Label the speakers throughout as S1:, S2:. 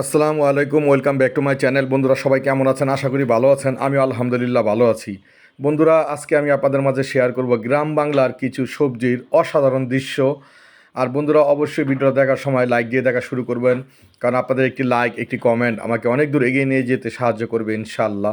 S1: আসসালামু আলাইকুম, welcome back to my channel. বন্ধুরা, সবাই কেমন আছেন? আশা করি ভালো আছেন। আমি আলহামদুলিল্লাহ ভালো আছি। বন্ধুরা, আজকে আমি আপনাদের মাঝে শেয়ার করব গ্রাম বাংলার কিছু সবজির অসাধারণ দৃশ্য। আর বন্ধুরা, অবশ্যই ভিডিওটা দেখার সময় লাইক দিয়ে দেখা শুরু করবেন। কারণ আপনাদের একটি লাইক একটি কমেন্ট আমাকে অনেক দূর এগিয়ে নিয়ে যেতে সাহায্য করবে ইনশাল্লাহ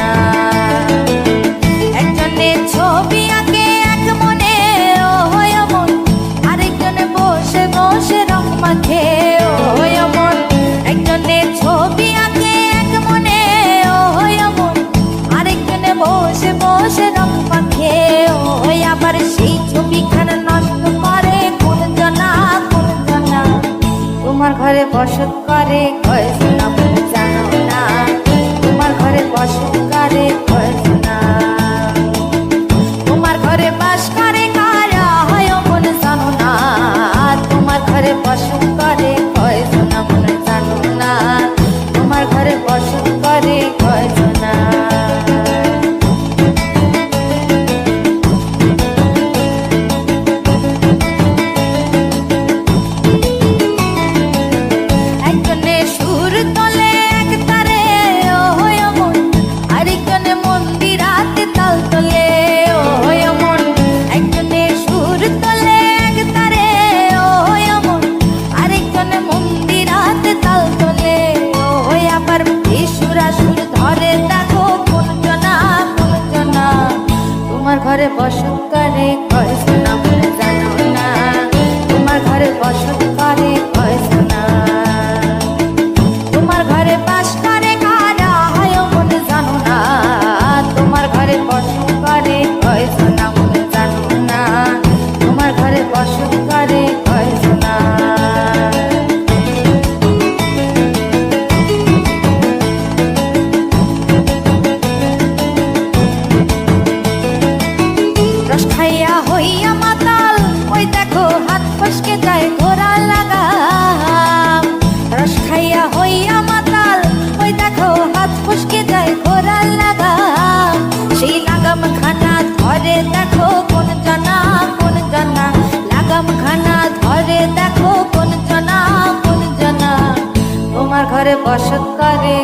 S2: ঘরে বসত করে কয় শোনা বলে জানো না। তোমার ঘরে বসত ঘরে বসত করে, কয় শোনা বলে জানো না। তোমার ঘরে বসত করে, কয় শোনা তোমার ঘরে বাস করে, কারা হয় মনে জানো না। তোমার ঘরে বসত করে, কয় শোনা দেখো কোন জানা ধরে দেখো কোন জানা কোন জানা। তোমার ঘরে বসত করে